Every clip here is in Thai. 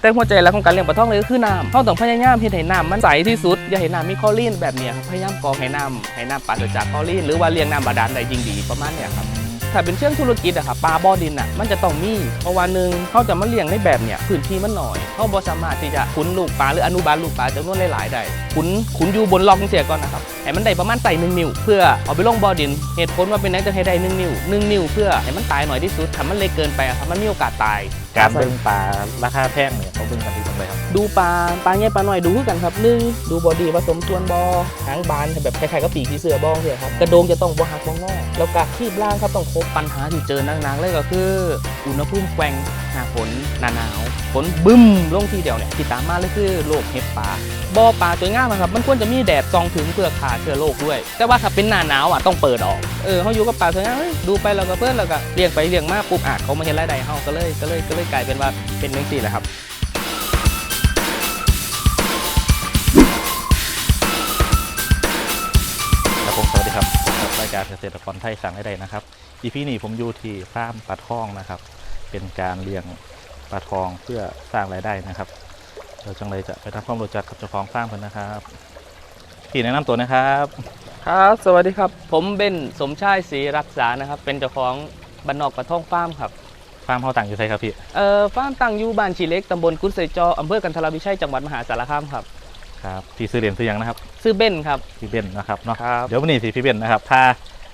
แต่หัวใจหลักของการเลี้ยงปลาท่องเลยก็คือน้ำเขาต้องพยายามเฮ็ดให้น้ำมันใสที่สุด อย่าให้น้ำมีคลอรีนแบบเนี้ยครับพยายามกรองให้น้ำให้น้ำปราศจากคลอรีนหรือว่าเลี้ยงน้ำบาดาลได้ยิ่งดีประมาณเนี้ยครับถ้าเป็นเชิงธุรกิจอะครับปลาบ่อดินอะมันจะต้องมีเพราะว่าหนึ่งเขาจะมาเลี้ยงในแบบเนี้ยพื้นที่มันหน่อยเขาบ่สามารถที่จะขุนลูกปลาหรืออนุบาลลูกปลาจำนวนหลายๆได้ขุนขุนอยู่บนล็อกเสียก่อนนะครับให้มันได้ประมาณใส่หนึ่งนิ้วเพื่อเอาไปลงบ่อดิน เหตุผลว่าเป็นนักจะให้ได้หนึ่งนิ้วหนึ่งนิ้วเพื่อให้มันตายหน่อยที่สุดถ้ามันเล็กเกินไปอะครับมันมีโอกาสตายการเบิ่งปลาราคาแพงเนี่ยเขาเบิ่งกันที่ตรงไหนครับ ดูปลาปลาใหญ่ปลาน้อยดูคือกันครับหนึ่งดูบอดี้ผสมส่วนบอหางบานแบบคล้ายๆกับปีกผีเสือบองเสียครับกระโดงจะต้องบ่หักบ่งอแล้วกะคีบล่างครับต้องครบปัญหาที่เจอหนักๆเลยก็คือ อุณหภูมิแกว่งหน้าฝนหนาหนาว ฝนบึ้มลงทีเดียวเนี่ยที่ตามมาเลยคือโรคเห็บปลาบ่อปลาตัวง่ามอะครับมันควรจะมีแดดส่องถึงเพื่อขาเชื้อโรคด้วย แต่ว่าถ้าเป็นหน้าหนาวอะต้องเปิดออกเออเขาอยู่กับปลาตัวง่ามดูไปแล้วก็เพื่อนแล้วก็เลี้ยงไปเลี้ยงมาปุ๊บอะเขามาเห็นรายได้เขาก็เลยก็เลยก็เลยกลายเป็นว่าเป็นเรื่องสี่แหละครับครับผมสวัสดีครับพบกับรายการเกษตรกรไทยสั่งให้ได้นะครับอีพีนี้ผมอยู่ที่ฟาร์มปลาทองนะครับ เป็นการเลี้ยง ปลาทองเพื่อสร้างรายได้นะครับเราจังเลยจะไปทำความรู้จักกับเจ้าของฟาร์มกันนะครับพี่แนะนำตัวนะครับครับ สวัสดีครับ ผมเบนสมชายศรีรักษานะครับ เป็นเจ้าของบ้านนอกกระท่องฟาร์มครับ ฟาร์มเขาต่างอยู่ไทยครับพี่เอ่อฟาร์มตั้งอยู่บ้านชีเล็กตำบลกุดไซจออำเภอกันทรวิชัยจังหวัดมหาสารคามครับครับพี่ซื้อเหรียญซื้อยังนะครับชื่อเบนครับ พี่เบนนะครับเนาะครับเดี๋ยววันนี้สิพี่เบนนะครับพา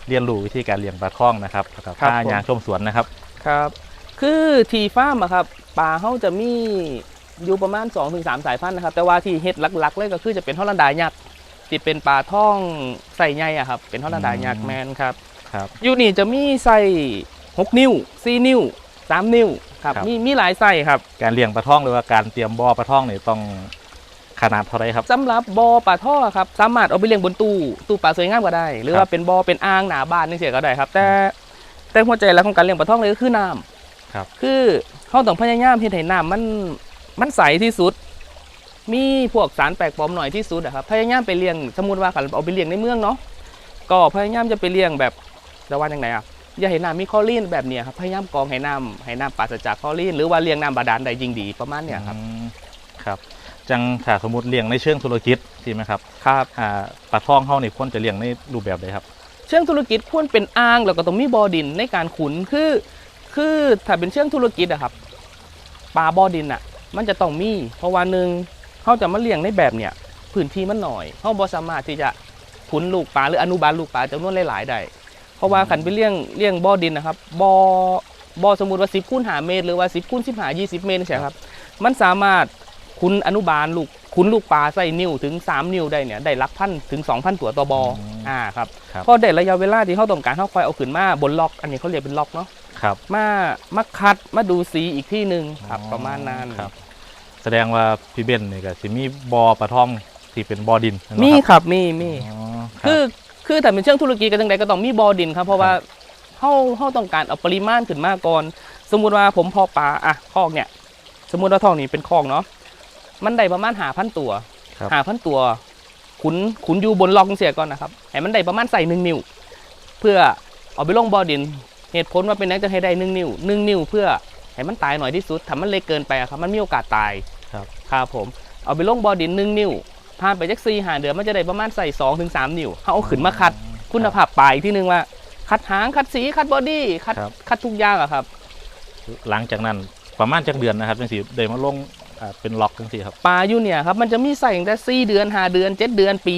เรียนรู้วิธีการเลี้ยงปลาทองนะครับแล้วก็ครับพาผม ยางชมสวนนะครับ ครับ คือทีฟาร์มอะครับปลาเขาจะมีอยู่ประมาณ 2-3 สายพันธุ์นะครับ แต่ว่าที่เฮ็ดหลักๆเลยก็คือจะเป็นฮอลันดายักษ์ที่เป็นปลาท่องใส่ใหญ่อะครับ เป็นฮอลันดายักษ์แมนครับครับอยู่นี่จะมีไส้6นิ้ว4นิ้ว3นิ้วครับครับ มีมีหลายไส้ครับ การเลี้ยงปลาทองหรือว่าการเตรียมบ่อปลาทองเนี่ยต้องขนาดเท่าไรครับ สำหรับบอปลาท่อครับสามารถเอาไปเลี้ยงบนตู้ตู้ปลาสวยงามก็ได้ หรือครับว่าเป็นบอเป็นอ่างหนาบ้านนี่เสียก็ได้ครับ แต่แต่หัวใจหลักของการเลี้ยงปลาท่องเลยก็คือน้ำ ครับ คือเขาต้องพยายามเฮ็ดให้น้ำมันมันใสที่สุด มีพวกสารแปลกปลอมหน่อยที่สุดอะครับพยายามไปเลี้ยงสมมติว่าเอาไปเลี้ยงในเมืองเนาะก็พยายามจะไปเลี้ยงแบบจะว่าอย่างไรอะอย่าให้น้ำมีคลอรีนแบบเนี้ยครับพยายามกรองให้น้ำให้น้ำปราศจากคลอรีนหรือว่าเลี้ยงน้ำบาดาลได้ยิ่งดีประมาณเนี้ยครับอืมครับจังถ้าสมมติเลี้ยงในเชิงธุรกิจใช่ไหมครับครับอ่าปลาทองเขานี่ควรจะเลี้ยงในรูปแบบใดครับ เชิงธุรกิจควรเป็นอ่างแล้วก็ต้องมีบ่อดินในการขุนคือ คือถ้าเป็นเชิงธุรกิจอะครับปลาบ่อดินอะมันจะต้องมี เพราะว่าหนึ่งเขาจะมาเลี้ยงในแบบเนี้ยพื้นที่มันหน่อยเขาบ่สามารถที่จะขุนลูกปลาหรืออนุบาลลูกปลาจำนวนหลายๆได้เพราะว่าขันไปเลี้ยงเลี้ยงบ่อดินนะครับบ่อบ่อสมมติว่า10คูณ5เมตร หรือว่า10คูณ15 20เมตรใช่ครับ มันสามารถขุนอนุบาลลูกขุนลูกปลาใส่นิ้วถึง 3 นิ้วได้เนี่ยได้หลักพันถึง 2,000 ตัวต่อบออืมอ่าครับครับพอได้ระยะเวลาที่เขาต้องการเขาคอยเอาขึ้นมาบนล็อก อันนี้เขาเรียกเป็นล็อกเนาะ ครับมามาคัดมาดูสีอีกที่หนึ่งครับอ๋อประมาณนั้นครับ แสดงว่าพี่เบนนี่ก็สิมีบ่อปลาทองที่เป็นบ่อดินแนบ่มีครับครับมีมีอ๋อรับคือคือแต่เป็นเชิงธุรกิจกันจังใดก็ต้องมีบอดินครับเพราะว่าเขาเขาต้องการเอาปริมาณขึ้นมาก่อน สมมุติว่าผมเพอปลาอะคอกเนี่ย สมมุติว่าทองนี้เป็นคอกเนาะมันได้ประมาณหาพันตัวครับหาพันตัวขุนขุนอยู่บนล็อกเสียก่อนนะครับให้มันได้ประมาณใส่หนึ่งนิ้วเพื่อเอาไปลงบอดิน เหตุผลว่าเป็นนักจะให้ได้หนึ่งนิ้วหนึ่งนิ้วเพื่อให้มันตายหน่อยที่สุดถ้ามันเล็กเกินไปอะครับมันมีโอกาสตายครับครับผม เอาไปลงบอดินหนึ่งนิ้วผ่านไปจักซีหาเดือนมันจะได้ประมาณใส่สองถึงสามนิ้วเขาเอาขึ้นมาคัดคุณภาพปลายอีกที่นึงว่า คัดหางคัดสีคัดบอดี้คัดครับคัดทุกอย่างอะครับ หลังจากนั้นประมาณจักเดือนนะครับจังสิได้มาลงอ่าเป็นล็อกจังสิครับปลาอยู่เนี่ยครับมันจะมีใส่ตั้งแต่สี่เดือนห้าเดือนเจ็ดเดือนปี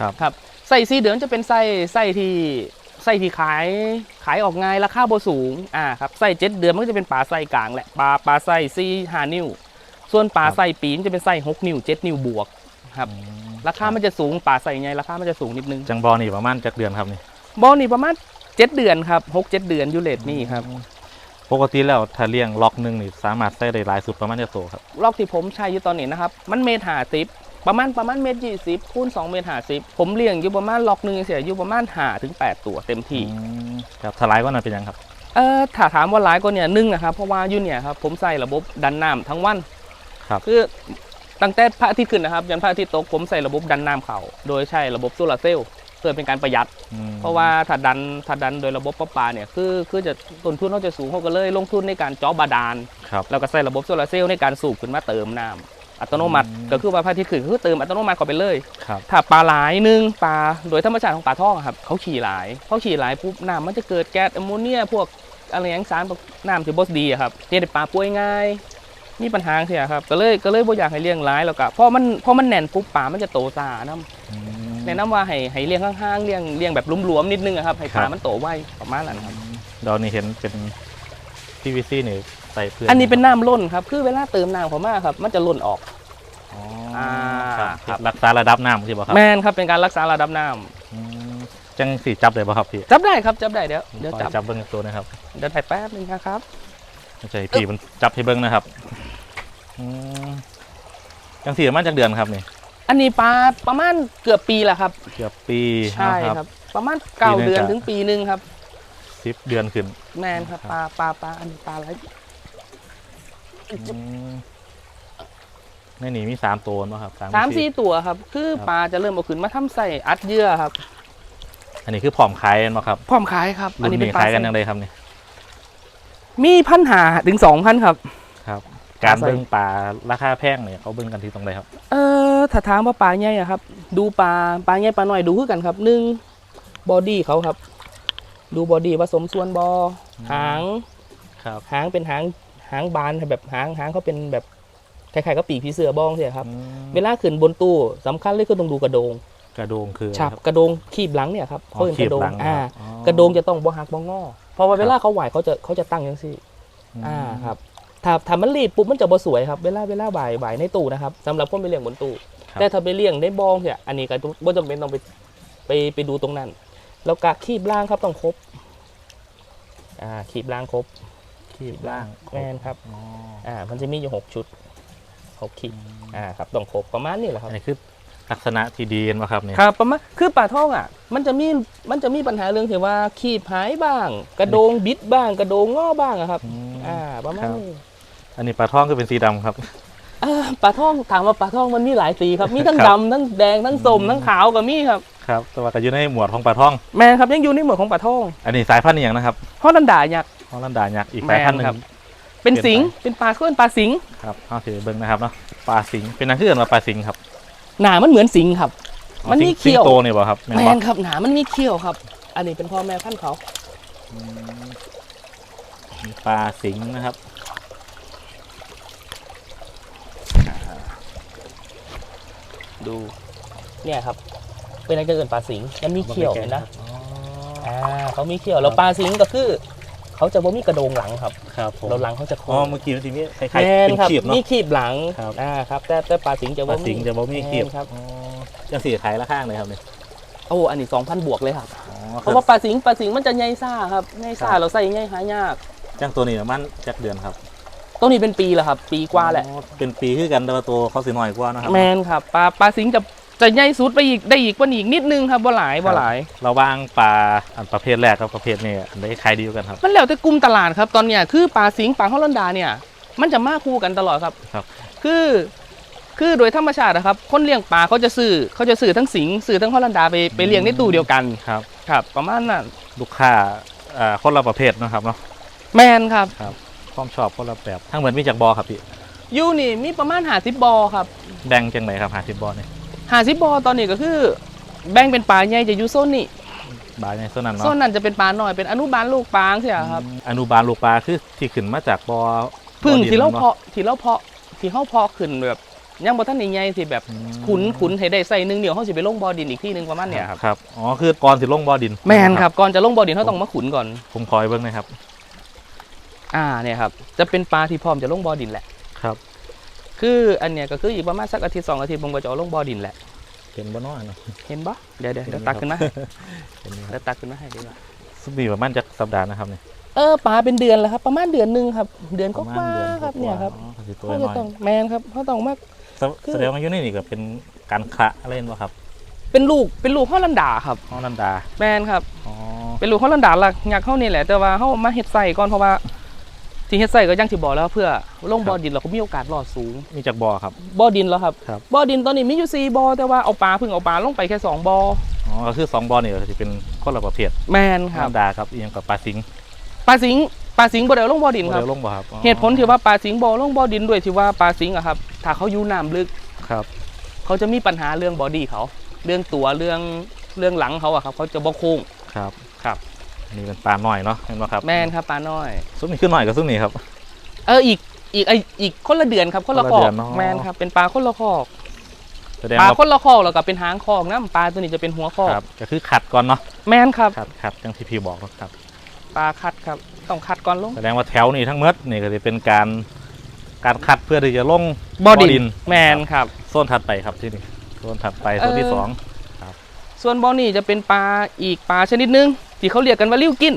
ครับครับไส้สีเดือนจะเป็นไส้ไส้ที่ ไส้ที่ขายขายออกง่ายราคาบ่สูงอ่าครับไส้เจ็ดเดือนมันก็จะเป็นปลาไส้กลางแหละปลาปลาไส้สี่ห้านิ้ว ส่วนปลาไส้ปีมันจะเป็นไส้หกนิ้วเจ็ดนิ้วบวกครับอืมราคามันจะสูงปลาไส้ไงราคามันจะสูงนิดนึงจังบ่อนี่ประมาณจักเดือนครับนี่บอลนี่ประมาณเจ็ดเดือนครับหกเจ็ดเดือนอยูเลตนี่ครับปกติแล้วถ้าเลี้ยงล็อกหนึงนี่สามารถใส่ได้หลายสุดประมาณจะโตครับลอกที่ผมใช้อยู่ตอนนี้นะครับมันเมตรหาสิบ ประมาณประมาณเมตรยี่สิบคูณสองเมตรหาสิบผมเลี้ยงอยู่ประมาณล็อกหนึ่งเสียอยู่ประมาณหาถึงแปดตัวเต็มที่อืมครับถ้าหลายก็นั่นเป็นยังครับเออถ้าถามว่าร้ายก็เนี่ยนึ่งนะครับเพราะว่าอยุ่เนี่ยครับผมใส่ระบบดันน้ำทั้งวันครับคือตั้งแต่พระอาทิตย์ขึ้นนะครับยันพระอาทิตย์ตกผมใส่ระบบดันน้ำเขาโดยใช้ระบบโซลาร์เซลล์เพื่อเป็นการประหยัดอืมเพราะว่าถ้าดันถ้าดันโดยระบบประปาเนี่ยคือคือจะต้นทุนเขาจะสูงเขาก็เลยลงทุนในการเจาะบาดาลครับแล้วก็ใส่ระบบโซลาร์เซลล์ในการสูบขึ้นมาเติมน้ำ อัตโนมัติอืมก็คือว่าพระอาทิตย์ขึ้นก็คือเติมอัตโนมัติเข้าไปเลยครับถ้าปลาหลายหนึงปลาโดยธรรมชาติของปลาท่องอะครับเขาขี่หลายเขาขี่หลายปุ๊บน้ำมันจะเกิดแก๊สแอมโมเนียพวกอะไรอย่างสารพวกน้ำที่บสดีอะครับเฮ็ดให้ปลาป่วยง่ายมีปัญหาเสียครับก็เลยก็เลยบ่อยากให้เลี้ยงหลายแล้วก็พอมันพอมันแน่นปุ๊บปลามันจะโตซานํอืมแนะนำว่าให้ให้เลี้ยงข้างๆเลี้ยงเลี้ยงแบบหลวมๆนิดนึงอะครับให้ปลาครับมันโตไวประมาณนั้นครับเดี๋ยวนี้เห็นเป็น PVC นี่ใส่เพื่อนอันนี้เป็นน้ำล้นครับ คือเวลาเติมน้ำเข้ามาครับ มันจะล้นออก อ๋ออ่าครับครับ รักษาระดับน้ำใช่ป่ะครับแมนครับเป็นการรักษาระดับน้ำอืมจังสีจับได้ป่ะครับพี่จับได้ครับจับได้เดี๋ยวเดี๋ยวขอจับจับเบิ้งตัวนะครับเดี๋ยวถ่ายแป๊บนึงนะครับไม่ใช่พี่มันจับให้เบิ้งนะครับอืมจังสีมันจากเดือนครับนี่อันนี้ปลาประมาณเกือบปีแล้วครับ เกือบปีใช่นะครับประมาณเก้าปีหนึ่งเดือนจะถึงปีหนึ่งครับ สิบเดือนขึ้น แมนครับครับปลาปลาปลาอันนี้ปลาอะไรอืม ในนี้มีสามตัวเนอะครับสามสี่ตัวครับ คือครับปลาจะเริ่มเอาขึ้นมาทำใส่อัดเยื่อครับ อันนี้คือผอมขายเนาะครับพร้อมขายครับ อันรุ่นนี้เป็นี้นปลาขายกันใส่ยังไงครับนี่มีพันหาถึงสองพันครับ ครับ การใส่เบิ้งปลาราคาแพงเนี่ยเขาเบิ้งกันที่ตรงไหนครับ เออถ้าถามว่าปลาใหญ่อะครับ ดูปลาปลาใหญ่ปลาน้อยดูคือกันครับหนึ่งบอดี้เขาครับ ดูบอดี้ผสมส่วนบออืมหางครับหางเป็นหาง หางบานแบบหางหางเขาเป็นแบบคล้ายๆกับปีกผีเสือบองใช่ครับอืมเวลาขึ้นบนตู้สำคัญเลยคือต้องดูกระโดง กระโดงคือฉับอะไรครับกระโดงคีบหลังเนี่ยครับอ๋อเขาเป็นคีกบระโดงหลังอ่าครับอ๋อกระโดงจะต้องบ่หักบ่งอเพราะว่าเวลาเขาไหวเขาจะเขาจะตั้งยังซี่มอ่าครับถ้าถ้ามันรีบปุ๊บมันจะบ่สวยครับเวลาเวลาบ่ายบ่ายในตู้นะครับสำหรับคนไปเลี้ยงบนตู้ครับแต่ถ้าไปเลี้ยงในบองเนี่ยอันนี้ก็บ่จำเป็นต้องไปไปไปดูตรงนั้น แล้วกะคีบล่างครับต้องครบอ่าคีบล่างครบ คีบล่างแมนครับอ๋ออ่ามันจะมีอยู่หกชุดหกขีดอ่าครับต้องครบประมาณนี้แหละครับอันนี้คือลักษณะที่ดีนวะครับเนี่ยครับประมาณคือปลาท่องอะ มันจะมีมันจะมีปัญหาเรื่องที่ว่าขีบหายบ้าง กระโดงบิดบ้างกระโดงงอบ้างอะครับ อืมอ่าประมาณครับนี้ อันนี้ปลาท่องคือเป็นสีดำครับ อ่าปลาท่องถามว่าปลาท่องมันมีหลายสีครับ มีทั้งครับ ดำทั้งแดงทั้งส้มทั้งขาวก็มีครับ ครับแต่ว่าก็อยู่ในหมวดของปลาท่อง แม่นครับยังอยู่ในหมวดของปลาท่องอันนี้สายพันธุ์อหย่างนะครับ ฮอลันดายักษ์ ฮอลันดายักษ์อีกสายพันธุ์หนึ่แม่นครังบเป็นเปลี่ยนสิงไปเป็นปลาเคลื่อนปลาสิงครับเอาถือเบิ้งนะครับเนาะปลาสิงเป็นนักเขื่อนว่าปลาสิงครับหนามันเหมือนสิงครับอ๋อมันมีสิงเขี้ยวสิงโตเนี่ยบ่ครับแม่นแมบ่นครับหนามันมีเขี้ยวครับ อันนี้เป็นพ่อแม่พันธุ์เขาอืมมีปลาสิงนะครับดูเนี่ยครับ เป็นอะไรจะเกินปลาสิงมันมีเขี้ยวเห็นนะอ๋ออ่าเขามีเขี้ยวแล้วปลาสิงก็คือ เขาจะบ่มีกระโดงหลังครับครับผมเราหลังเขาจะโค้อ๋องเมื่อกี้มันจะมีคล้ายแมๆนเป็นครับขีบเนาะ มีขีบหลังครับ อ่าครับแต่แต่ปลาสิงจะปลาบ่สิมีงจะบ่มีขีบแม่นครับอ๋อยังสีขายละข้างเลยครับเนี่ยโอ้อันนี้สองพันบวกเลยครับอ๋อเพราะว่าปลาสิงปลาสิงมันจะใหญ่ซ่าครับใหญ่ซ่าเราใส่ใหญ่หายาก จังตัวนี้มันจักเดือนครับต้นนี้เป็นปีแล้วครับ ปีกว่าแหละ อ๋อเป็นปีคือกันแต่ว่าตัวเขาสีน้อยกว่านะครับแมนครับปลาปลาสิงจะ จะใหญ่สุดไปอีกได้อีกกว่านี้อีกนิดนึงครับบ่หลายบ่หลายระหว่างปลาอันประเภทแรกกับประเภทนี้อันไหนขายดีกว่ากันครับ มันแล้วแต่กลุ่มตลาดครับ ตอนเนี้ยคือปลาสิงปลาฮอลันดาเนี่ย มันจะมาคู่กันตลอดครับ ครับ คือคือโดยธรรมชาตินะครับ คนเลี้ยงปลาเขาจะซื้อเขาจะซื้อทั้งสิงซื้อทั้งฮอลันดาไปไปเลี้ยงในตู้เดียวกันครับ ครับ ประมาณนั้นลูกค้าอ่าคนละประเภทเนาะครับเนาะแมนครับความชอบคนละแบบทั้งเหมือนมีจากบอครับพี่ยูนี่มีประมาณหาสิบบอครับแบ่งจังไหนครับหาสิบบอเนี่ย หาสิบบอตอนนี้ก็คือ แบ่งเป็นปลาใหญ่จะอยู่โซนนี้บาในโซนนั้นโซเนาะนนั้นจะเป็นปลาหน่อยเป็นอนุบาลลูกปลาใช่ไหมครับอืมอนุบาลลูกปลาคือที่ขึ้นมาจากบอพึ่งบ่อดินที่เราเนาะเพาะที่เราเพาะที่เขาเพาะขึ้นแบบยังบ่ทันใหญ่ๆที่แบบอืม ขุนขุนให้ได้ใส่หนึงเดียวเขาสิไปลงบ่อดินอีกที่หนึงประมาณเนี้ยครับครับอ๋อคือก่อนสิลงบอดินแมนครับก่อนจะลงบ่อดินเขาต้องมาขุนก่อน ผมคอยเบิ่งหนะครับ อ่าเนี่ยครับจะเป็นปลาที่พร้อมจะลงบ่อดินแหละ ครับ คืออันเนี้ยก็คืออีกประมาณสักอาทิตย์สองอาทิตย์ผมก็จะเอาลงบ่อดินแหละเป็นบ่น้อยเนาะเห็นปะเดี๋ยวเดี๋ยวเห็นเดี๋ยวครับตักขึ้นมาให้เห็นไหมคเดี๋รับยวตักขึ้นมาให้ดีกว่าสุดนี่ประมาณจะสัปดาห์นะครับเนี่ยเออปลาเป็นเดือนแล้วครับ ประมาณเดือนหนึงครับ เดือนก็ประมาณว่าเดือนครับกว่าเนี่ยครับอ๋อสิตัวเขาน้จะอยต้องแมนครับเขาต้องมาแสแสดงว่าอยู่นี่นี่ก็เป็นการคละอะไรเนาะครับเป็นลูกเป็นลูกฮอลันดาครับ ฮอลันดาแมนครับ อ๋อเป็นลูกฮอลันดาหลักอยากเข้านี่แหละแต่ว่าเขามาเฮ็ดใส่ก่อนเพราะว่า ที่เฮ็ดใส่ก็อยังที่บอกแล้ว เพื่อลงบ่อดินเราก็มีโอกาสรอดสูงมีจากบอครับ บ่อดินแล้วครับ ครับ บ่อดินตอนนี้มีอยู่สี่บ่อแต่ว่าเอาปลาเพิ่งเอาปลาลงไปแค่สองบ่ออ๋ออก็คือสองบอนี่ก็จะเป็นคนละประเภทแมนครับน้ำดาครับอีกอย่างกับปลาสิงปลาสิงปลาสิงบ่ได้เอาลงบ่อดินโมคเดรับลลงบ่ครับอ๋อเหตุผลที่ว่าปลาสิงบ่ลงบ่อดินด้วยที่ว่าปลาสิงอะครับ ถ้าเขาอยู่น้ำลึก ครับ เขาจะมีปัญหาเรื่องบอดี้เขา เรื่องตัวเรื่องเรื่องหลังเขาอะครับ เขาจะบ่โค้ง ครับครับ นี่เป็นปลาหน่อยเนาะเห็นไหมครับแมนครับปลาน้อย ซุ้มนี่ขึ้นหน่อยกับซุ้มนี่ครับ เอออีกอีกไออีกคนละเดือนครับคนละคนละคอเดืกอนเนอะแมนครับเป็นปลาคนละคอกแสดงปลาว่าคนละคอกแล้วก็เป็นหางคอกนะปลาตัวนี้จะเป็นหัวคอกครับก็คือขัดก่อนเนาะแมนครับขัดขัดจังที่พี่บอกเนาะครับ ปลาคัดครับต้องคัดก่อนลงแสดงว่าแถวนี้ทั้งหมดนี่ก็จะเป็นการการคัดเพื่อที่จะลงบอบ่อดิดินนแมนครับ โซนถัดไปครับที่นี่โซนถัดไปโซนที่เอ่อ สอง ส่วนบอนี่จะเป็นปลาอีกปลาชนิดหนึงที่เขาเรียกกันว่าลิ้วกิน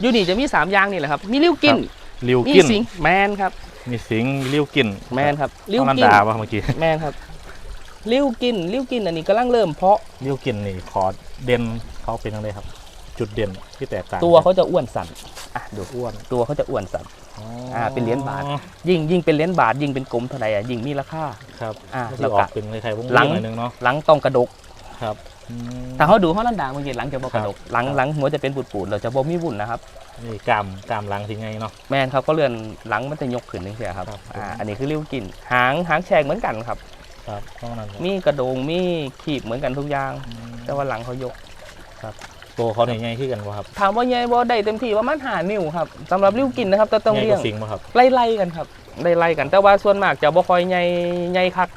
อยู่นี่จะมีสามอย่างนี่แหละครับ มีลิ้วกินริวมีกินสิงแมนครับ มีสิงริวกินแมนครับลิ้ลิ้ววนันกินดาป่ะเมื่อกี้แมนครับลิ้วกินลิ้วกินอันนี้กำลังเริ่มเพาะริวกินนี่ขอเด่นเขาเป็นยังไงครับ จุดเด่นที่แตกต่างตัวเขาจะอ้วนสันอะดูอ้วนตัวเขาจะอ้วนสันอ๋ออ่าเป็นเหรียญบาท ยิ่งยิ่งเป็นเหรียญบาท ยิ่งเป็นกลมเท่าไหร่อะยิ่งมีราคาครับอ่าก็แล้จะวอก็อกเป็นคล้ายๆวงหลังหน่อยนึงเนาะหลังต้องกระดกครับอืมถ้าเขาดูเขาลันดาเมื่อกี้หลังจะบ่กระดกครับหลังหลังหัวจะเป็นปูดๆเราจะบ่มีวุ่นนะครับนี่กล้ามกล้ามหลังทิ้งไงเนาะแมนครับก็เลื่อนหลังมันจะยกขึ้นนึงเสียครับครับอ่าอันนี้คือริ้วกินหางหางแฉกเหมือนกันครับครับเท่านั้นครับมีกระโดงมีขีบเหมือนกันทุกอย่างอืมแต่ว่าหลังเขายก ตัวเขาเนี่ยใหญ่ขึ้นกันป่ะครับถามว่าใหญ่บ่ได้เต็มที่ประมาณหานิ้วครับสำหรับริ้วกินนะครับแต่ต้องใหญ่เลี้กยง ว่าสิงป่ะครับไล่ๆกันครับไล่ๆกัน แต่ว่าส่วนมากจะบ่ค่อยใหญ่ใหญ่คัก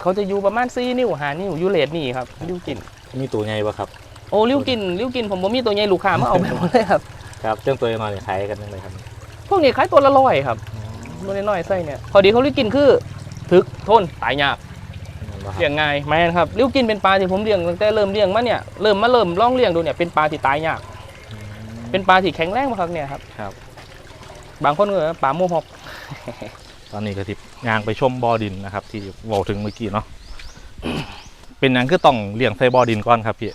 เขาจะอยู่ประมาณ4นิ้วหานิ้วอยูเลดนี่ครับริ้วกิน มีตัวใหญ่ป่ะครับโอ้ริ้วกินริ้วกินผมบ่มีตัวใหญ่ลูกค้ามาเอาไปหมดเลยครับ ครับเจ้าตัวน้อยเนี่ยขายกันยังไงครับพวกนี้ขายตัวละร้อยครับตัวน้อยๆไส้เนี่ยพอดีเขาริ้วกินคือ ถึกทนตายยากบ่ครับ เลี้ยงง่ายแม่นครับริ้วกินเป็นปลาที่ผมเลี้ยงตั้งแต่เริ่มเลี้ยงมาเนี่ยเริ่มมาเริ่มล่องเลี้ยงดูเนี่ยเป็นปลาที่ตายยากอืมเป็นปลาที่แข็งแรงมากครับเนี่ยครับครับ บางคนก็ว่าปลาโมหอกตอนนี้ก็ทิพยางไปชมบ่อดินนะครับ ที่เว่าถึงเมื่อกี้เนาะเป็นหยังคือต้องเลี้ยงใส่บ่อดินก่อนครับพี่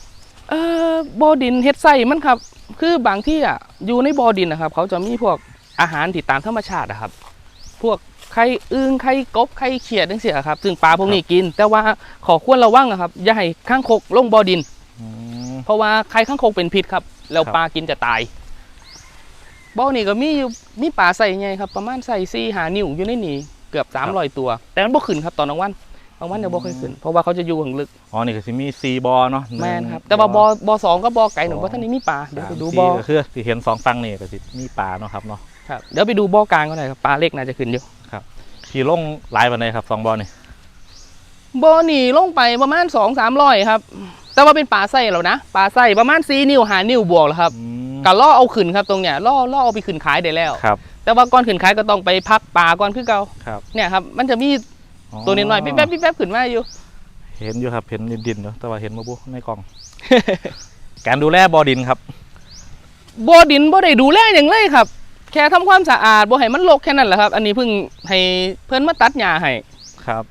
เอ่อบ่อดินเฮ็ดไส้มันครับ คือบางที่อะอยู่ในบ่อดินนะครับ เขาจะมีพวกอาหารที่ตามธรรมชาติอะครับ พวก ไข่อึ่งไข่กบไข่เขียดจังซี่ครับ ซึ่งปลาพวกนี้กิน แต่ว่าขอควรระวังอะครับอย่าให้ข้างคกลงบ่อดินอืมเพราะว่าไข่ข้างคกเป็นพิษครับ แล้วครับปลากินจะตายบ่อนี่ก็มีอยู่มีปลาใส่ไงครับ ประมาณใส่ซี่หานิ้วอยู่ในนี่เกือบ300ตัว แต่มันบ่ขึ้นครับตอนกลางวันกลางวันเนี่ยบ่เคยขึ้น เพราะว่าเขาจะอยู่ข้างลึกอ๋อนี่ก็สิมีซีบอเนาะแม่นครับหงแต่ว่าบ่อบ่อสองก็บ่อไก่หนูอ๋อบ่ท่านนี้มีปลาเดี๋ยวสามไปดูสี่บ่อก็คือที่เห็นสองฝั่งนี่ก็สิมีปลาเนาะครับเนาะครับเดี๋ยวไปดูบ่อกลางก็ได้ครับปลาเล็กน่าจะขึ้นอยู่ ขี่ลงหลายวันเลยครับสองบ่อนี่บ่อนี่ลงไปประมาณ2 300ครับ แต่ว่าเป็นปลาไส้แล้วนะปลาไส้ประมาณ4นิ้ว5นิ้วบวกแล้วครับอืมก็ล่อเอาขึ้นครับตรงเนี้ยล่อล่อเอาไปขึ้นขายได้แล้วครับ แต่ว่าก่อนขึ้นขายก็ต้องไปพักปลาก่อนคือเก่าครับเนี่ยครับ มันจะมีตัวน้อยๆปิ๊บแป๊บปิ๊บแป๊บขึ้นมาอยู่ เห็นอยู่ครับเห็นดินๆเนาะแต่ว่าเห็นมาบุในกล่อง การดูแลบ่อดินครับบ่อดินบ่ได้ดูแลอย่างเลยครับ แค่ทำความสะอาดบ่ให้มันรกแค่นั้นแหละครับ อันนี้เพิ่งให้เพิ่นมาตัดหญ้าให้ครับ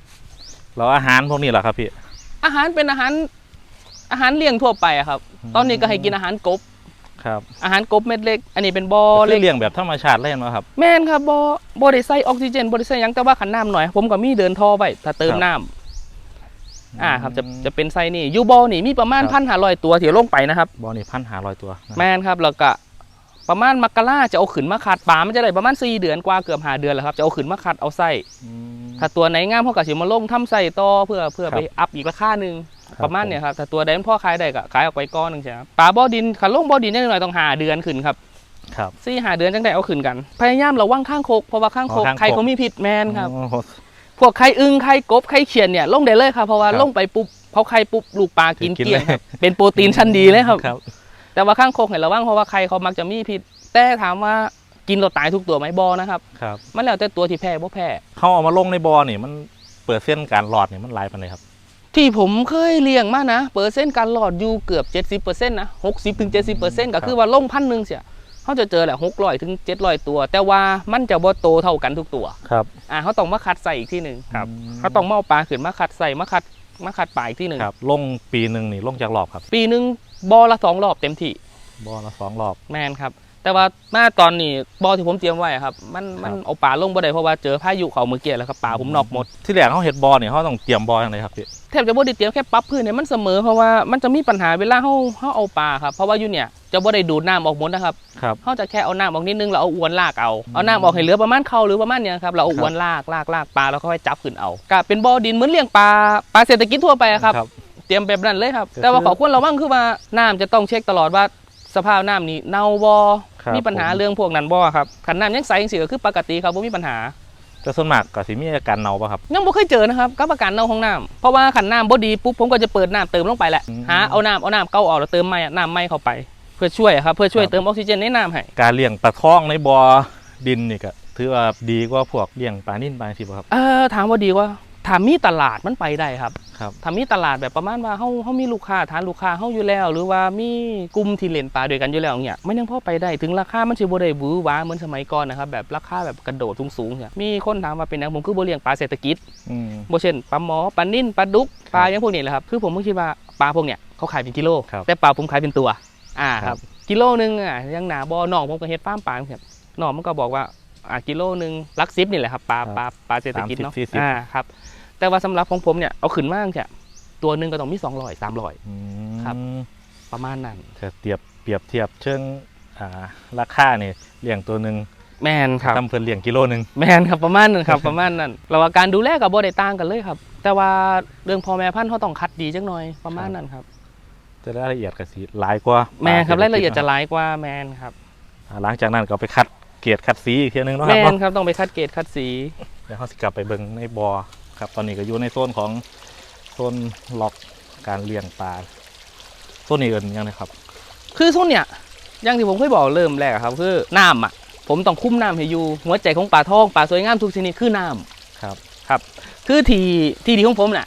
แล้วอาหารพวกนี้เหรอครับพี่อาหารเป็นอาหารอาหารเลี้ยงทั่วไปอะครับ ตอนนี้ก็ให้กินอาหารกบครับอาหารกบเม็ดเล็ก อันนี้เป็นบ่อก็เล็กเลี้ยงแบบธรรมชาติเล่นมาครับ แม่นครับบ่บ่ได้ใส่ออกซิเจนบ่ได้ใส่หยังแต่ว่าขันน้ำหน่อย ผมก็มีเดินท่อไว้ถ้าเติมครับน้ำอ่าครับจะจะเป็นไส้นี่อยู่บ่อนี่มีประมาณครับพันห้าร้อยตัวที่ลงไปนะครับบ่อนี่พันหาร้อยตัวนะแม่นครับแล้วก็ ประมาณมกราจะเอาขึ้นมาขัดปลามันจะได้ประมาณ4เดือนกว่าเกือบ5เดือนแล้วครับจะเอาขึ้นมาขัดเอาไส้อืมถ้าตัวไหนงามเขาก็สิมาลงทำไส้ต่อเพื่อเพื่อครับไปอัพอีกราคาหนึงครับประมาณเนี่ยครับถ้าตัวใดมันพ่อขายได้ก็ขายออกไปก้อนหนึงใช่ไหมครับปลาบ่อดินขันลงบ่อดินได้หน่อยต้องหาเดือนขึ้นครับครับสี่หาเดือนจังได้เอาขึ้นกัน พยายามระวังข้างโคกเพราะว่าข้างโคกอ๋อข้างโคกใครเขามีพิษแมนครับโอ้โหพวกไข่อึ้งไข่กบไข่เขียนเนี่ยลงได้เลยครับเพราะว่าครับลงไปปุ๊บเขาไข่ปุ๊บลูกปลากินกินเกลี้ยงเลยครับเป็นโปรตีนชั้นดีเลยครับครับ แต่ว่าข้างโคกเนี่ยระวังเพราะว่าไข่เขามักจะมีพิษแต่ถามว่ากินเราตายทุกตัวไหมบอนะครับ ครับมันแล้วแต่ตัวที่แพ้บ่แพ้ เขาเอามาลงในบ่อนี่มันเปิดเส้นการหลอดนี่มันหลายปานใดครับ ที่ผมเคยเลี้ยงมานะ เปอร์เซ็นต์การหลอดอยู่เกือบ 70%นะ60ถึง70%ก็คือว่าลงพันหนึ่งเสียเขาจะเจอแหละ600ถึง700 ตัว แต่ว่ามันจะบ่โตเท่ากันทุกตัว ครับ อ่าเขาต้องมาคัดใส่อีกที่หนึ่งเขาต้องมาเอาปลาขึ้นมาคัดใส่มาคัดมาคัดปลาอีกที่หนึ่งครับลงปีหนึ่งนี่ลงจากรอบครับ ปีหนึ่ง บอละสองรอบเต็มที่บ่อละสองรอบแมนครับ แต่ว่ามาตอนนี้บ่อที่ผมเตรียมไว้อะครับ มันมันเอาปลาลงบ่ได้เพราะว่าเจอพายุเขาเมื่อกี้แล้วครับปลาผมนอกหมดที่แรกเขาเฮ็ดบอเนี่ยเขาต้องเตรียมบออย่างไรครับพี่แทบจะบ่ได้เตรียมแค่ปรั๊บพื้นเนี่ยมันเสมอเพราะว่ามันจะมีปัญหาเวลาเฮาเฮาเอาปลาครับเพราะว่าอยู่เนี่ยจะบ่ได้ดูดน้ำออกหมดนะครับครับเฮาจะแค่เอาน้ำออกนิดนึงแล้วเอาอวนลากเอาเอาน้ำออกให้เหลือประมาณเข่าหรือประมาณเนี้ยครับเราเอาครับอวนลากลากลากปลาแล้วค่อยจับขึ้นเอาก็เป็นบ่อดินเหมือนเลี้ยงปลาปลาเศรษฐกิจทั่วไปอะครับเต รียมแบบนั้นเลยครับก็คือแต่ว่าขอควรระวังคือว่าน้ำจะต้องเช็คตลอดว่าสภาพน้ำนี่เน่าบ่ครับมีปัญหาผมเรื่องพวกนั้นบ่ครับขันน้ำยังใสจังซี่ก็คือปกติครับบ่มีปัญหาแต่ส่วนมากก็สิมีอาการเนาป่ะครับยังบ่เคยเจอนะครับกับอาการเน่าของน้ำเพราะว่าขันน้ำบ่ดีปุ๊บผมก็จะเปิดน้ำเติมลงไปแหละอืมหาเอาน้ำเอาน้ำเก่าออกแล้วเติมใหม่อะน้ำใหม่เข้าไป เพื่อช่วยอะครับเพื่อช่วยครับเติมออกซิเจนในน้ำให้การเลี้ยงปลาทองในบอดินนี่ก็ถือว่าดีกว่าพวกเลี้ยงปลานิ่นปลาสิบ่ครับเออถามว่าดีว่าถามมีตลาดมันไปได้ครับ ครับถ้ามีตลาดแบบประมาณว่าเฮาเฮามีลูกค้าฐานลูกค้าเฮาอยู่แล้ว หรือว่ามีกลุ่มที่เล่นปลาด้วยกันอยู่แล้วเนี่ยมันยังพอไปได้ถึงราคามันสิบ่ได้หวือหวาเหมือนสมัยก่อนนะครับแบบราคาแบบกระโดดสูงๆเนี่ยมีคนถามว่าเป็นหยังผมคือบ่เลี้ยงปลาเศรษฐกิจอืม บ่เช่นปลาหมอปลานิ่นปลาดุกปลาครับอย่างพวกนี้แหละครับคือผมก็คิดว่าปลาพวกเนี้ยเขาขายเป็นกิโล ครับแต่ปลาผมขายเป็นตัว อ่าคครัรับ บกิโลนึงอะยังหนาบ่น้องผมก็เฮ็ดฟาร์มปลาครับน้องมันก็บอกว่าอ่ากิโลนึงหลัก10นี่แหละครับปลาครับปลาปลาเศรษฐกิจเนาะ30 40 อ่าครับ แต่ว่าสำหรับของผมเนี่ยเอาขึ้นมากเนี่ยตัวหนึงก็ต้องมี200 300อืมครับ ประมาณนั้นถ้าเปรียบเปรียบเทียบเชิงอ่าราคานี่เลี้ยงตัวหนึ่งแมนครับทำเพิ่นเลี้ยงกิโลหนึ่งแมนครับประมาณนั้นครับประมาณนั้นเราว่าการดูแลกับบ่ได้ต่างกันเลยครับ แต่ว่าเรื่องพ่อแม่พันธุ์เขาต้องคัดดีจังหน่อยประมาณนั้นครับแต่รายละเอียดก็สิหลายกว่า แมนครับปรายละเอียดจะศรษฐกิหลายกว่าแมนครับอ่าหลังจากนั้นก็ไปคัดเกรดคัดสีอีกเทีนึงเนาะคแมรับนเนาะครับต้องไปคัดเกรดคัดสีเดี๋ยวเขาสิกลับไปเบิ่งในบอ่อ ครับตอนนี้ก็อยู่ในโซนของโซนล็อกการเลี้ยงปลาโซนนี้เอิ้นหยังนะครับ คือส่วนเนี่ยอย่างที่ผมเคยบอกเริ่มแรกอะครับ คือน้ำอะ ผมต้องคุ้มน้ำให้อยู่หัวใจของปลาทองปลาสวยงามทุกชนิดคือน้ำครับครับ คือทีที่ดีของผมน่ะ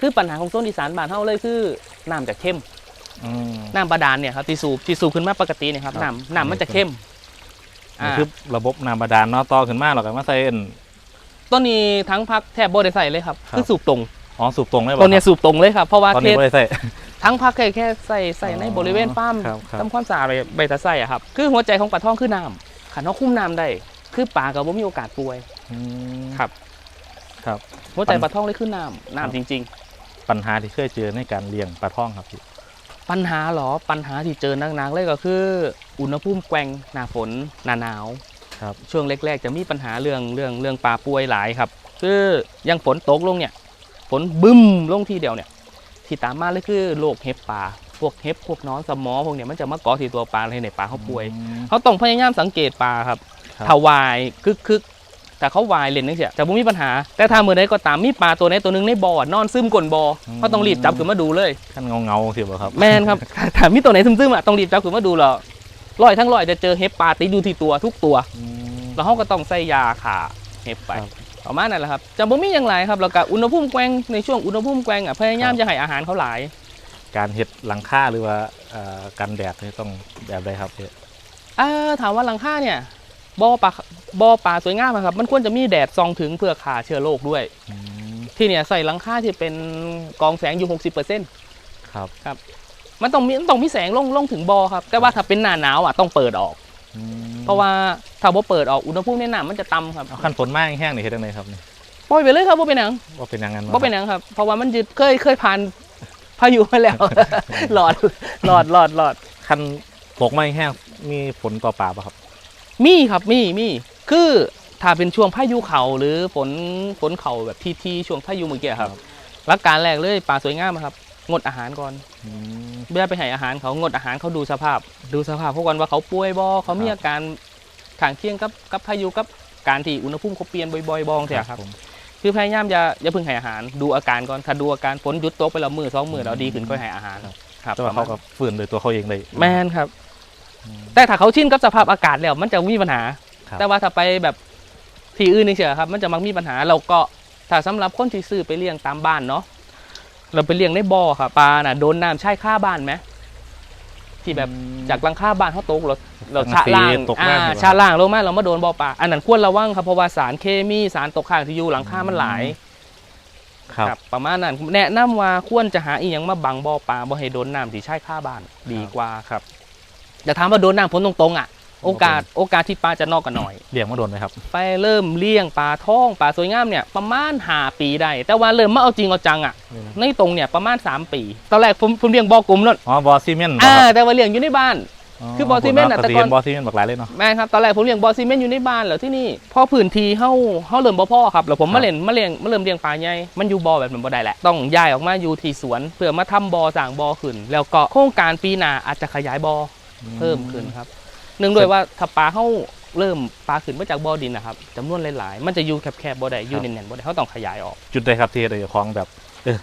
คือปัญหาของโซนอีสานบ้านเฮาเลยคือน้ำจะเข้มอืมน้ำบาดาลเนี่ยครับที่สูบที่สูบขึ้นมาปกติเนี่ยครับครับน้ำน้ำมันจะเข้มนี่อ่าคือระบบน้ำบาดาลเนาะต่อขึ้นมาเราก็มาใส่เอิ้น ต้นนี้ทั้งพักแทบบ่ได้ใส่เลยครับครับ คือสูบตรงอ๋อสูบตรงได้บ่ต้นเนี้ยสูบตรงเลยครับเพราะว่าตอนเทนี้ศบ่ได้ใส่ ทั้งพักแค่แค่ใส่ใส่ในอ๋อบริเวณฟาร์มครับครับ ทำความสะอาดใบใบตะไคร่อะครับคือหัวใจของปลาทองคือน้ำขันเขาคุ้มน้ำได้ คือปลากับว่ามีโอกาสป่วย อืม ครับ ครับ หัวใจปลาทองเลยคือน้ำน้ำจริงปัญหาที่เคยเจอในการเลี้ยงปลาท่องครับพี่ๆปัญหาเหรอปัญหาที่เจอนักๆเลยก็คือ อุณหภูมิแกว่งหน้าฝนหน้าหนาว ครับช่วงแรกๆจะมีปัญหาเรื่องเรื่องเรื่องปลาป่วยหลายครับ คืออยังฝนตกลงเนี่ยฝนบึ้มลงทีเดียวเนี่ยที่ตามมาเลยคือโรคเห็บปลาพวกเห็บพวกหนอนสมอพวกเนี่ยมันจะมาเกาะที่ตัวปลาเลยในปลาเขาป่วยอืมเขาต้องพยายามสังเกตปลาครับครับถ้าวายคึกคึกๆแต่เขาวายเล่นนั่นเสียจะไม่มีปัญหา แต่ถ้าเมื่อใดก็ตามมีปลาตัวไหนตัวหนึงในบ่อนอนซึมก้นบ่อเขาต้องรีบจับขึ้นมาดูเลยขั้นเงาเงาๆสิบ่ครับแมนครับถ้าถ้ามีตัวไหนซึมๆอะต้องรีบจับขึ้นมาดูแล้ว ร้อยทั้งร้อยจะเจอเห็บปลาติดอยู่ที่ตัวทุกตัว อืม แล้วเขาก็ต้องใส่ยาขาเห็บไปครับประมาณนั้นแหละครับจะบ่มีอย่างไรครับแล้วก็อุณหภูมิแกว่งในช่วงอุณหภูมิแกว่งอะพยายามจะให้อาหารเขาหลาย การเห็ดหลังคาหรือว่าเอ่อกันแดดนี่ต้องแบบใดครับพี่เออถามว่าหลังคาเนี่ยบ่อปลาบ่อปลาสวยงามอะครับมันควรจะมีแดดส่องถึงเพื่อฆ่าเชื้อโรคด้วย อืมที่เนี่ยใส่หลังคาที่เป็นกองแสงอยู่ 60%ครับ มันต้องมีต้องมีแสงลงลงถึงบอครับ แต่ว่าถ้าเป็นหน้าหนาวอะต้องเปิดออก อืมเพราะว่าถ้าบ่เปิดออกอุณหภูมิในน้ำมันจะต่ำครับเอาขั้นฝนมากแห้งนี่เฮ็ดจังไดครับนี่ปล่อยไปเลยครับบ่เป็นหนังว่าเป็นอยังงั้นบ่เป็นหนังครับ เพราะว่ามันยึดเคยเคยผ่านพายุมาแล้ว หลอดหลอดหลอดหลอด ขั้นตกไม่แห้งมีผลต่อป่าป่ะครับ มีครับมีมีคือถ้าเป็นช่วงพายุเขาหรือฝนฝนเขาแบบที่ที่ช่วงพายุเมื่อกี้ครับหลักการแรกเลยปลาสวยงามอะครับ งดอาหารก่อนอืมเวลาไปให้อาหารเขางดอาหารเขาดูสภาพ ดูสภาพเขาก่อนว่าเขาป่วยบอเขามีครับ อาการข้างเคียงกับกับพายุกับการที่อุณหภูมิเขาเปลี่ยนบ่อยๆบองเสียครับ ผม คือพยายามอย่าอย่าเพิ่งให้อาหาร ดูอาการก่อนถ้าดูอาการฝนหยุดตกไปแล้วมือสองมือแล้วดีขึ้นก็ให้อาหารครับแต่ว่าเขาก็ฟื้นโดยตัวเขาเองเลย แมนครับอืมแต่ถ้าเขาชินกับสภาพอากาศแล้วมันจะมีปัญหา ครับ แต่ว่าถ้าไปแบบที่อื่นนี่เฉยครับ มันจะมักมีปัญหาเราก็ถ้าสำหรับคนที่ซื้อไปเลี้ยงตามบ้านเนาะ เราไปเลี้ยงในบ่อครับปลาน่ะโดนน้ำใช่ค่าบ้านไหมที่แบบจากหลังคาบ้านเขาตกเราเราสัชะงกะสีล่างตกอ่าล่างอยู่ชะล่างลงมาเรามาโดนบ่อปลาอันนั้นควรระวังครับเพราะว่าสารเคมีสารตกค้างที่อยู่หลังคามันหลายครับประมาณนั้นแนะนำว่าควรจะหาอีหยังมาบังบ่อปลาบ่ให้โดนน้ำที่ใช่ค่าบ้านดีกว่าครับจะถามว่าโดนน้ำฝนตรงๆอะ โอกาสโอกาสที่ปลาจะนอกกันหน่อยเลี้ยงมาโดนไหมครับ ไปเริ่มเลี้ยงปลาท่องปลาสวยงามเนี่ยประมาณหาปีได้แต่ว่าเริ่มมาเอาจริงเอาจังอะในตรงเนี่ยประมาณ 3 ปีตอนแรกผมผมเลี้ยงบอกลมแล้วอ๋อบอซีเมนต์อ่าแต่ว่าเลี้ยงอยู่ในบ้านคือบอซีเมนต์น่ะแต่แต่ก่ก่ออนนบอซีเมนต์บักหลายเลยเนาะแม่ครับตอนแรกผมเลี้ยงบอซีเมนต์อยู่ในบ้านแล้วที่นี่พอพื้นที่เฮาเฮาเริ่มบ่พอครับแล้วผมครัมาบเล่นมาเลี้ยงมาเริ่มเลี้ยงปลาใหญ่มันอยู่บ่อแบบนั้นบ่ได้แหละต้องย้ายออกมาอยู่ที่สวนเพื่อมาทำบ่อสร้างบ่อขึ้น แล้วก็โครงการปีหน้าอาจจะขยายบ่อเพิ่มขึ้นครับ เนื่องด้วยว่าถ้าปลาเฮาเริ่มปลาขึ้นมาจากบ่อดินนะครับจำนวนหลายๆ มันจะอยู่แคบๆบ่ได้อยู่แน่นๆบ่ได้เฮาต้องขยายออก จุดใดครับที่เราจะคล้องแบบเออ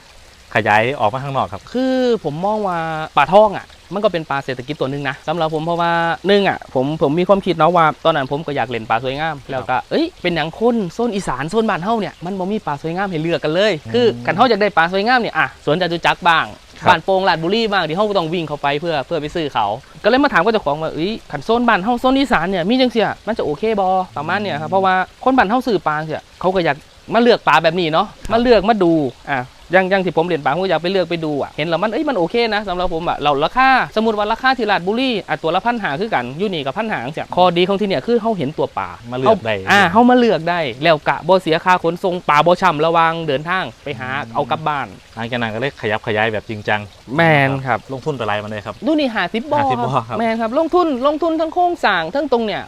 ขยายออกมาข้างนอกครับ คือผมมองว่าปลาท่องอะ มันก็เป็นปลาเศรษฐกิจตัวหนึ่งนะสำหรับผมเพราะว่าหนึ่งอะผมผมมีความคิดเนาะว่าตอนนั้นผมก็อยากเล่นปลาสวยงาม แล้วก็เอ้ยเป็นอย่างคนโซนอีสานโซนบ้านเฮาเนี่ยมันบ่มีปลาสวยงามให้เลือกกันเลย คือกันเฮาอยากได้ปลาสวยงามเนี่ยอะสวนจตุจักรบ้างครับบ้านโป่งลาดบุรีบ้างที่เฮาก็ต้องวิ่งเข้าไปเพื่อเพื่อไปซื้อเขา ก็เลยมาถามกับเจ้าของว่าเอ้ยขันโซนบ้านเฮาโซนอีสานเนี่ยมีจังเสียมันจะโอเคบอประมาณเนี่ยครับเพราะว่าคนบ้านเฮาสื่อปลาเสียเขาก็อยากมาเลือกปลาแบบนี้เนาะมาเลือกมาดูอะ ยังอยังที่ผมเรียนปลาผมก็อยากไปเลือกไปดูอะเห็นแล้วมันเอ้ยมันโอเคนะสำหรับผมอะเราราคาสมมติว่าราคาที่ลาดบุรีอะตัวละพันหาคือกันอยูนี่กับพันหาเสียข้อดีของที่เนี่ยคือเขาเห็นตัวปลามาเลือกได้อ่าเขามาเลือกได้แล้วกะบ่เสียค่าขนส่งปลาบ่ช่ำระวังเดินทางไปหาเอากลับบ้านหลังจากนั้นก็เลยขยับขยายแบบจริงจังแมนครับลงทุนไปไรมันเลยครับดูนี่หาสิบบอ50บ่อครับแมนครับลงทุนลงทุนทั้งโครงสร้างทั้งตรงเนี่ย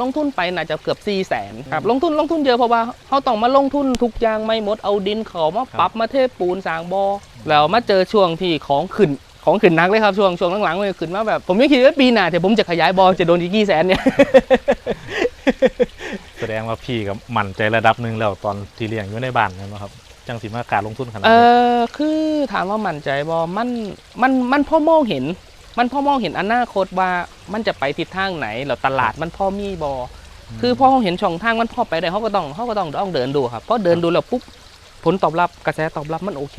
ลงทุนไปน่าจะเกือบ4ี่แสนครับลงทุนลงทุนเยอะเพราะว่าเขาต้องมาลงทุนทุกอย่างไม่หมดเอาดินเขามาปรับมาเทปูนสร้างบอ่อแล้วมาเจอช่วงที่ของขึ้นของขึ้นหนักเลยครับช่วงช่วงหลังๆเลยขึ้นมาแบบผมยังคิดว่าปีหน้าแต่ผมจะขยายบอจะโดนอีกกี่แสนเนี่ยแสดงว่าพี่กับมั่นใจระดับหนึ่งแล้วตอนที่เลี้ยงอยู่ในบ้านนั่นเนาะครับจังสิมาการลงทุนขนาดเอนี้อคือถามว่ามั่นใจบอมันมันมันพ่อมองเห็น มันพ่อมองเห็นอนาคตว่ามันจะไปทิศทางไหนแล้วตลาดมันพ่อมีบอคือพอเขาเห็นช่องทางมันพอไปได้เขาก็ต้องเขาก็ต้องต้องเดินดูครับเพราะเดินดูแล้วปุ๊บ ผลตอบรับกระแสตอบรับมันโอเค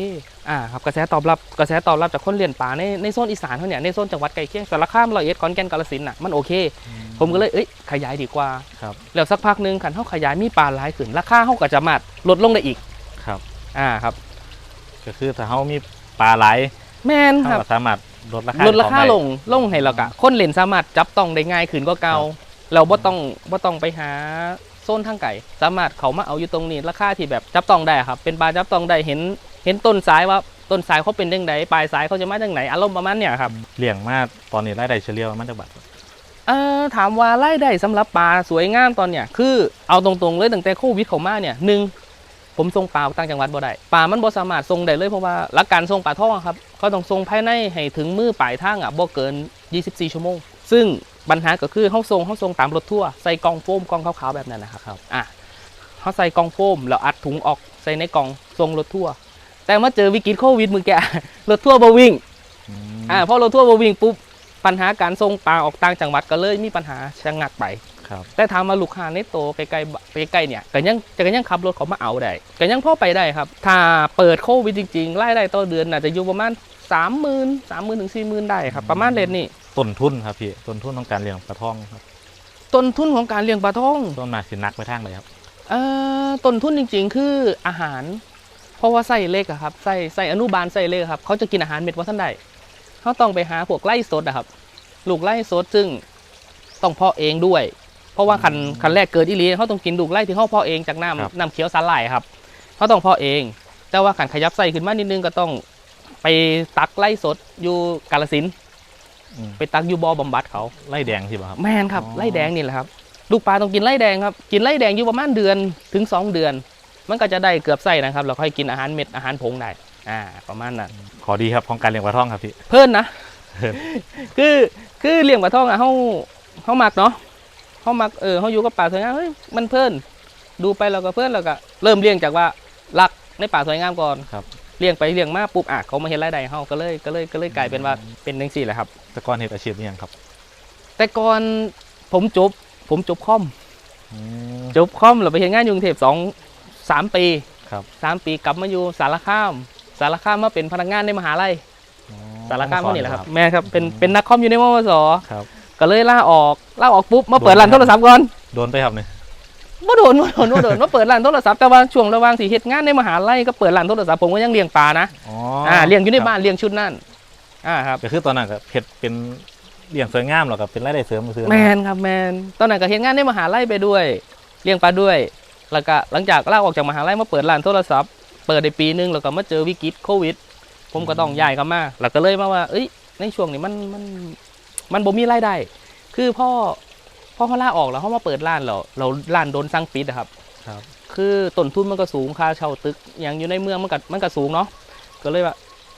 อ่าครับกระแสตอบรับกระแสตอบรับจากคนเรียนป่าในในโซนอีสานเขาเนี่ยในโซนจังหวัดใกล้เคียงสารคามร้อยเอ็ดขอนแก่นกาฬสินธุ์อะมันโอเค ผมก็เลยเอ้ยขยายดีกว่าครับแล้วสักพักหนึงขันเขาขยายมีปลาหลายขึ้นราคาเขาก็จะมาลดลงได้อีกครับอ่าครับ ก็คือถ้าเขามีปลาไหลแมนคเขารับก็สามารถลดราคาลดราคาของได้ลงลงให้เรากะคนเล่นสามารถจับต้องได้ง่ายขึ้นก็เก่าครับเราบ่ต้องบ่ต้องไปหา โซนทางไก่สามารถเขามาเอาอยู่ตรงนี้ราคาที่แบบจับต้องได้ครับ เป็นปลาจับต้องได้เห็นเห็นต้นสายว่าต้นสายเขาเป็นยังไงปลายสายเขาจะมาจากไหนอารมณ์ประมาณเนี้ยครับเลี้ยงมาตอนนี้รายได้เฉลี่ยประมันจะบาทเอ่อถามว่าไล่ได้สำหรับปลาสวยงามตอนเนี้ยคือเอาตรงๆเลยตั้งแต่โควิดเข้ามาเนี่ยหนึ่งผมส่งปลาออกต่างจังหวัดบ่ได้ปลามันบ่สามารถส่งได้เลยเพราะว่าหลักการส่งปลาท่องอะครับเขาต้องส่งภายในให้ถึงมือปลายทางอะบ่เกิน 24 ชั่วโมง ซึ่ง ปัญหาก็คือเขาส่งเขาส่งตามรถทั่วร์ใส่กล่องโฟมกล่องขาวๆแบบนั้นนะครับครับอะเขาใส่กล่องโฟมแล้วอัดถุงออกใส่ในกล่องส่งรถทั่วร์แต่มาเจอวิกฤตโควิดมือแกรถทั่วร์บ่วิ่งอ่าพอรถทั่วร์บ่วิ่งปุ๊บปัญหาการส่งปลาออกต่างจังหวัดก็เลยมีปัญหาชะงักไปครับแต่ถามมาลูกค้าในโตใกล้ๆใกล้ๆเนี่ยก็ยังจะก็ยังขับรถเขามาเอาได้ก็ยังพอไปได้ครับ ถ้าเปิดโควิดจริงๆรายได้ต่อเดือนน่าจะอยู่ประมาณ3 0 0 0 0 3 0 0 0 0ถึง40,000ได้ครับ ประมาณเลนนี่ ต้นทุนครับพี่ต้นทุนของการเลี้ยงปลาทองครับต้นทุนของการเลี้ยงปลาท่องต้นมาสินักไปทางเลยครับเอ่อต้นทุนจริง ๆ คืออาหาร เพราะว่าไส้เล็กอะครับไส้ไส้อนุบาลไส้เล็กอะครับเขาจะกินอาหารเม็ดว่าท่านใดเขาต้องไปหาพวกไล่สดอะครับลูกไล่สดซึ่งต้องเพาะเองด้วย เพราะว่าคันคันแรกเกิดอีหลีเขาต้องกินลูกไล่ที่เขาเพาะเองจากครับน้ำน้ำเขียวสาหร่ายครับเขาต้องเพาะเอง แต่ว่าขันขยับไส้ขึ้นมานิดนึงก็ต้องไปตักไล่สดอยู่กาลสินธุ์ อืม ไปตักอยู่บ่อบำบัดเขา ไล่แดงสิบ่ครับ แม่นครับอ๋อ ไล่แดงนี่แหละครับ ลูกปลาต้องกินไล่แดงครับ กินไล่แดงอยู่ประมาณเดือนถึง 2 เดือน มันก็จะได้เกือบไส้นะครับแล้วค่อยกินอาหารเม็ดอาหารผงได้อ่าประมาณนั้น ขอดีครับของการเลี้ยงปลาทองครับพี่ เพิ่นนะ เพิ่น คือคือเลี้ยงปลาทองอะเฮาเฮามักเนาะเฮามักเออเฮาอยู่กับป่าสวยงามเฮ้ยมันเพิ่นดูไปแล้วก็เพิ่นแล้วก็เริ่มเลี้ยงจากว่ารักในป่าสวยงามก่อนครับ เลี้ยงไปเลี้ยงมาปุ๊บอะเขามาเห็นรายได้เฮาก็เลยก็เลยก็เลยกลายเป็นว่าเป็นจังซี่แหละครับ แต่ก่อนเห็ดอาชีพนี่ยังครับ แต่ก่อนผมจบ ผมจบคอมอืม จบคอมแล้วไปเห็นงานอยู่กรุงเทพสองสามปีครับ สามปีกลับมาอยู่สารคาม สารคามมาเป็นพนักงานในมหาลัยอ๋อสารคามสอเท่านี้แหละครับเยแม่ครับเป็นเป็นนักคอมอยู่ในมวสครับ ก็เลยลาออกลาออกปุ๊บมาเปิดร้านโทรศัพท์ก่อน โดนไปครับเนี่ย บ่โดนบ่โดนบ่โดนมาเปิดร้านโทรศัพท์แต่ว่าช่วงระหว่างที่เฮ็ดงานในมหาลัยก็เปิดร้านโทรศัพท์ผมก็ยังเลี้ยงปลานะอ๋ออ่าเลี้ยงอยู่ในครับบ้านเลี้ยงชุดนั่นอ่าครับก็คือตอนนั้นก็เห็ดเป็นเลี้ยงสวยงามหรอกกับเป็นรายได้เสริมซื้อๆแมนครับแมนตอนนั้นก็เห็นงานในมหาลัยไปด้วย เลี้ยงปลาด้วย แล้วก็หลังจากลาออกจากมหาลัยมาเปิดร้านโทรศัพท์เปิดได้ปีนึงแล้วก็มาเจอวิกฤตโควิด ผมก็ต้องย้ายกลับมาแล้วก็เลยมาว่า เอ้ยในช่วงนี้มันมันมันบ่มีรายได้คือพ่อ พ่อเขาลาออกแล้วเขามาเปิดร้านแล้วเราร้านโดนสั่งปิดอะครับ ครับ คือต้นทุนมันก็สูงค่าเช่าตึกอย่างอยู่ในเมืองมันก็มันก็สูงเนาะก็เลยว่า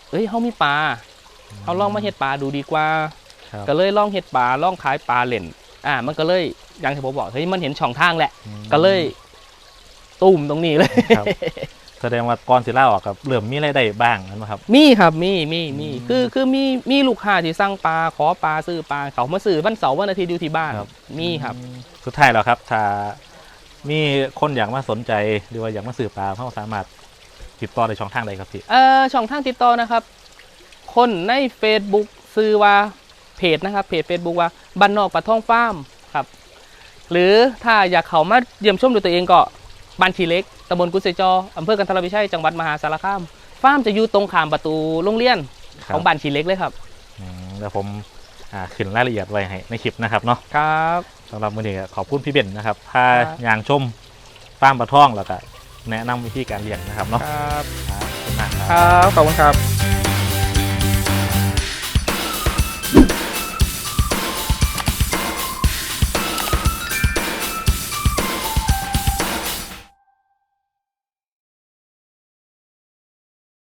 เอ้ยเขามีปลาเขาลองมาเฮ็ดปลาดูดีกว่า ครับ ก็เลยลองเฮ็ดปลาลองขายปลาเล่น อ่า มันก็เลยอย่างที่ผมบอกเฮ้ยมันเห็นช่องทางแหละอืมก็เลยตุ่มตรงนี้เลย ครับ แสดงว่าก่อนสิลาออกกับเริ่มมีรายได้บ้างนะครับ มีครับมีมีมีอืมคือคือมีมีลูกค้าที่สั่งปลาขอปลาซื้อปลาเขามาซื้อวันเสาร์วันอาทิตย์อยู่ที่บ้านครับมีครับ สุดท้ายแล้วครับถ้ามีคนอยากมาสนใจหรือว่าอยากมาสืบปลาเขาสามารถติดต่อในช่องทางใดครับพี่เอ่อช่องทางติดต่อนะครับ คนใน Facebook ซื้อว่าเพจนะครับเพจ Facebook ว่าบ้านนอกปลาท่องฟาร์มครับ หรือถ้าอยากเข้ามาเยี่ยมชมด้วยตัวเองก็บ้านทีเล็ก ตำบลกุเซจออำเภอกันทรวิชัย จังหวัดมหาสารคาม ฟาร์มจะอยู่ตรงข้ามประตูโรงเรียนครัของบ้านทีเล็กเลยครับอืมเดี๋ยวผมอ่าขึ้นรายละเอียดไว้ให้ในคลิปนะครับเนาะครับ สำหรับวันนี้ก็ขอบคุณพี่เบนนะครับพาครับ ยางชมฟาร์มปลาท่องแล้วก็แนะนำวิธีการเลี้ยงนะครับเนาะครับครับขอบคุณมากครับ ครับขอบคุณครับ